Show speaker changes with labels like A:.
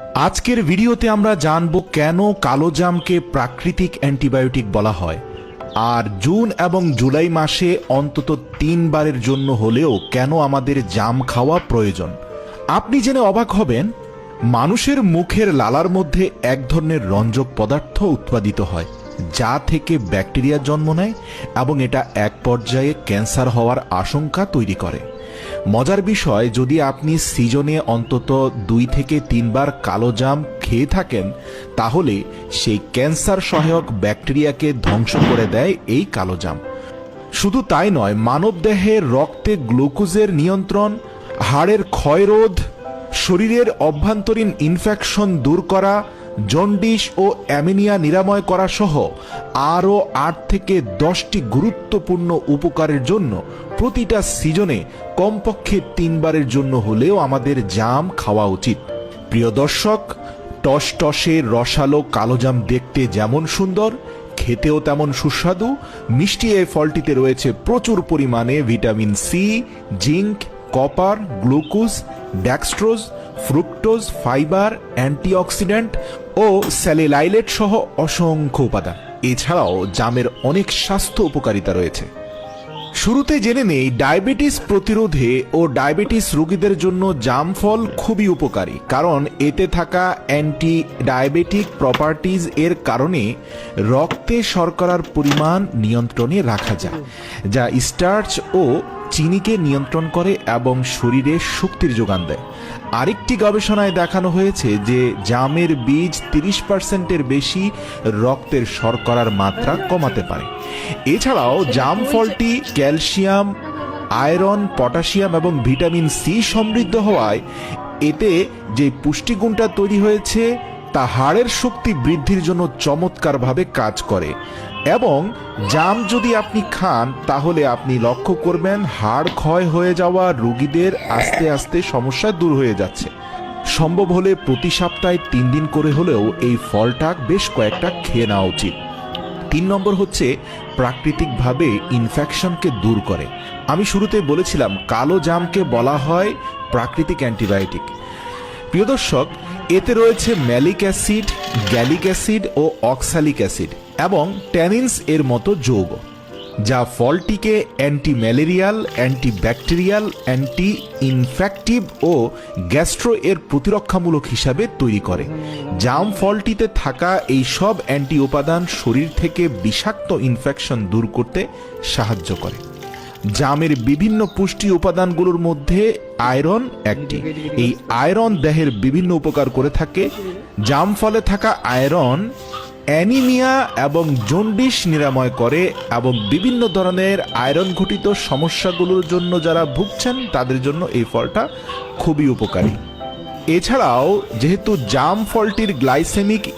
A: আজকের ভিডিওতে আমরা জানব কেন কালো জামকে প্রাকৃতিক অ্যান্টিবায়োটিক বলা হয়। আর জুন এবং জুলাই মাসে অন্তত তিনবারের জন্য হলেও কেন আমাদের জাম খাওয়া প্রয়োজন? আপনি জেনে অবাক হবেন, মানুষের মুখের লালার মধ্যে এক ধরনের রঞ্জক পদার্থ উৎপাদিত হয়। যা থেকে ব্যাকটেরিয়া জন্ম নেয় এবং এটা এক পর্যায়ে ক্যান্সার হওয়ার আশঙ্কা তৈরি করে। মজার বিষয়, যদি আপনি সিজনে অন্তত দুই থেকে তিনবার কালো জাম খেয়ে থাকেন, তাহলে সেই ক্যান্সার সহায়ক ব্যাকটেরিয়াকে ধ্বংস করে দেয় এই কালো জাম। শুধু তাই নয় মানবদেহে রক্তে গ্লুকোজের নিয়ন্ত্রণ, হাড়ের ক্ষয়রোধ, শরীরের অভ্যন্তরীণ ইনফেকশন দূর করা জন্ডিস ও অ্যামিনিয়া নিরাময় করা সহ আরও আট থেকে দশটি গুরুত্বপূর্ণ উপকারের জন্য প্রতিটা সিজনে কমপক্ষে তিনবারের জন্য হলেও আমাদের জাম খাওয়া উচিত। প্রিয় দর্শক টস টসে রসালো কালোজাম দেখতে যেমন সুন্দর, খেতেও তেমন সুস্বাদু, মিষ্টি এই ফলটিতে রয়েছে প্রচুর পরিমাণে vitamin C, zinc, copper, glucose dextrose fructose, fibre, antioxidant ও স্যালিলাইলেট সহ অসংখ্য উপাদান। এছাড়াও জামের অনেক স্বাস্থ্য উপকারিতা রয়েছে। শুরুতে জেনে নেই, ডায়াবেটিস প্রতিরোধে ও ডায়াবেটিস রোগীদের জন্য জাম ফল খুবই উপকারী, কারণ এতে থাকা অ্যান্টি ডায়াবেটিক প্রপার্টিজ এর কারণে রক্তে শর্করার পরিমাণ নিয়ন্ত্রণে রাখা যায়, যা স্টার্চ ও চিনিকে নিয়ন্ত্রণ করে এবং শরীরে শক্তির যোগান দেয়। আরেকটি গবেষণায় দেখানো হয়েছে যে জামের বীজ তিরিশ পার্সেন্টের বেশি রক্তের শর্করার মাত্রা কমাতে পারে। এছাড়াও জাম ফলটি ক্যালসিয়াম, আয়রন, পটাশিয়াম এবং ভিটামিন সি সমৃদ্ধ হওয়ায় এতে যে পুষ্টিগুণটা তৈরি হয়েছে তা হাড়ের শক্তি বৃদ্ধির জন্য চমৎকারভাবে কাজ করে। এবং জাম যদি আপনি খান, তাহলে আপনি লক্ষ্য করবেন হাড় ক্ষয় হয়ে যাওয়া রোগীদের আস্তে আস্তে সমস্যা দূর হয়ে যাচ্ছে। সম্ভব হলে প্রতি সপ্তাহে তিন দিন করে হলেও এই ফলটা বেশ কয়েকটা খেয়ে নেওয়া উচিত। তিন নম্বর হচ্ছে প্রাকৃতিকভাবে ইনফেকশনকে দূর করে। আমি শুরুতে বলেছিলাম, কালো জামকে বলা হয় প্রাকৃতিক অ্যান্টিবায়োটিক। প্রিয় দর্শক, এতে রয়েছে ম্যালিক অ্যাসিড, গ্যালিক অ্যাসিড ও অক্সালিক অ্যাসিড এবং ট্যানিনস এর মতো যৌগ, যা ফলটিকে anti malarial anti bacterial anti infective ও গ্যাস্ট্রো এর প্রতিরক্ষামূলক হিসাবে তৈরি করে। জাম ফলটিতে থাকা এই সব অ্যান্টি উপাদান শরীর থেকে বিষাক্ত ইনফেকশন দূর করতে সাহায্য করে। জামের বিভিন্ন পুষ্টি উপাদানগুলোর মধ্যে আয়রন একটি। এই আয়রন দেহের বিভিন্ন উপকার করে থাকে। জাম ফলে থাকা আয়রন অ্যানিমিয়া এবং জন্ডিস নিরাময় করে এবং বিভিন্ন ধরনের আয়রন ঘটিত সমস্যাগুলোর জন্য যারা ভুগছেন, তাদের জন্য এই ফলটা খুবই উপকারী। এছাড়াও, যেহেতু জাম ফলটির গ্লাইসেমিক